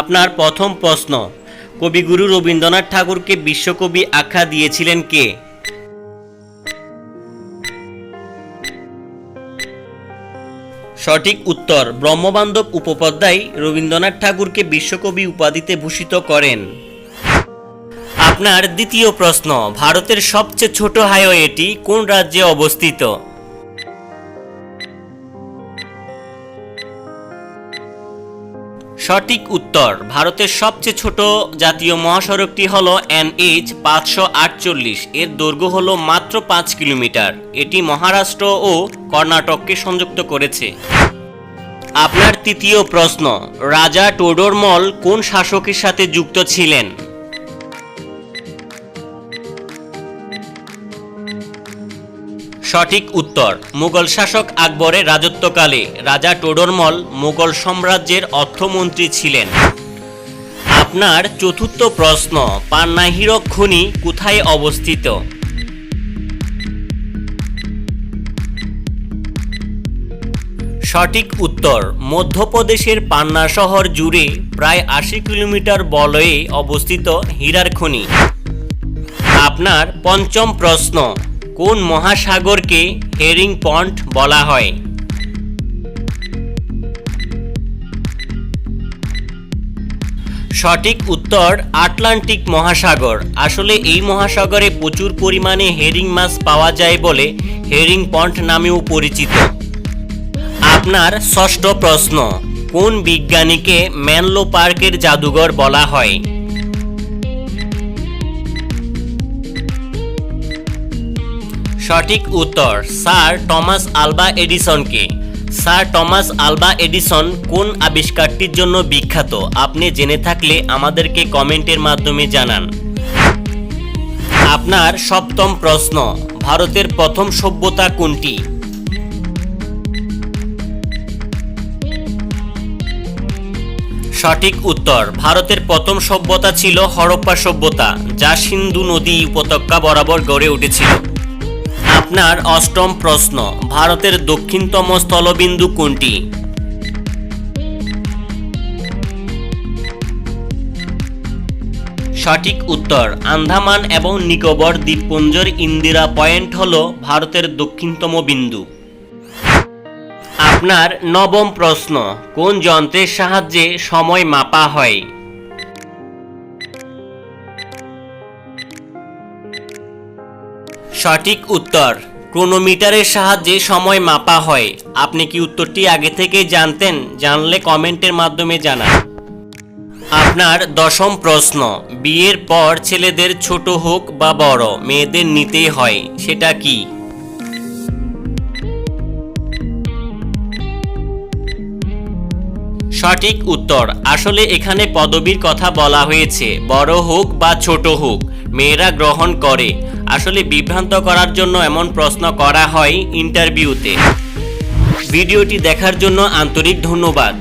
আপনার প্রথম প্রশ্ন, কবিগুরু রবীন্দ্রনাথ ঠাকুরকে বিশ্বকবি আখ্যা দিয়েছিলেন কে? সঠিক উত্তর, ব্রহ্মবান্ধব উপপাধ্যায় রবীন্দ্রনাথ ঠাকুরকে বিশ্বকবি উপাধিতে ভূষিত করেন। আপনার দ্বিতীয় প্রশ্ন, ভারতের সবচেয়ে ছোট হাইওয়েটি কোন রাজ্যে অবস্থিত? সঠিক উত্তর। ভারতের সবচেয়ে ছোট জাতীয় মহাসড়কটি হল এনএইচ পাঁচশো আটচল্লিশ। এর দৈর্ঘ্য হল মাত্র পাঁচ কিলোমিটার। এটি মহারাষ্ট্র ও কর্ণাটককে সংযুক্ত করেছে। আপনার তৃতীয় প্রশ্ন, রাজা টোডরমল কোন শাসকের সাথে যুক্ত ছিলেন? সঠিক উত্তর। মুঘল শাসক আকবরের রাজত্বকালে রাজা টোডরমল মুঘল সাম্রাজ্যের অর্থমন্ত্রী ছিলেন। আপনার চতুর্থ প্রশ্ন পান্না হীরক খনি কোথায় অবস্থিত? সঠিক উত্তর, মধ্যপ্রদেশের পান্না শহর জুড়ে প্রায় আশি কিলোমিটার বলয়ে অবস্থিত হীরার খনি। আপনার পঞ্চম প্রশ্ন কোন মহাসাগরকে হেরিং পন্ট বলা হয়? সঠিক উত্তর, আটলান্টিক মহাসাগর। আসলে এই মহাসাগরে প্রচুর পরিমাণে হেরিং মাছ পাওয়া যায় বলে হেরিং পন্ট নামেও পরিচিত। আপনার ষষ্ঠ প্রশ্ন, কোন বিজ্ঞানীকে ম্যানলো পার্কের জাদুঘর বলা হয়? সঠিক উত্তর, স্যার টমাস আলবা এডিসনকে স্যার টমাস আলবা এডিসন কোন আবিষ্কারটির জন্য বিখ্যাত? আপনি জেনে থাকলে আমাদেরকে কমেন্টের মাধ্যমে জানান। আপনার সপ্তম প্রশ্ন, ভারতের প্রথম সভ্যতা কোনটি? সঠিক উত্তর, ভারতের প্রথম সভ্যতা ছিল হরপ্পা সভ্যতা, যা সিন্ধু নদী উপত্যকা বরাবর গড়ে উঠেছিল। আপনার অষ্টম প্রশ্ন, ভারতের দক্ষিণতম স্থলবিন্দু কোনটি? সঠিক উত্তর, আন্দামান এবং নিকোবর দ্বীপপুঞ্জের ইন্দিরা পয়েন্ট হল ভারতের দক্ষিণতম বিন্দু। আপনার নবম প্রশ্ন, কোন যন্ত্রের সাহায্যে সময় মাপা হয়? সঠিক উত্তর। ক্রোনোমিটারের সাহায্যে সময় মাপা হয়। আপনি কি উত্তরটি আগে থেকেই জানতেন? জানলে কমেন্টের মাধ্যমে জানান। আপনার দশম প্রশ্ন, বিয়ের পর ছেলেদের ছোট হোক বা বড়, মেয়েদের নিতেই হয়, সেটা কি? সঠিক উত্তর, আসলে এখানে পদবীর কথা বলা হয়েছে, বড় হোক বা ছোট হোক, মেয়েরা গ্রহণ করে। আসলে বিভ্রান্ত করার জন্য এমন প্রশ্ন করা হয় ইন্টারভিউতে ভিডিওটি দেখার জন্য আন্তরিক ধন্যবাদ।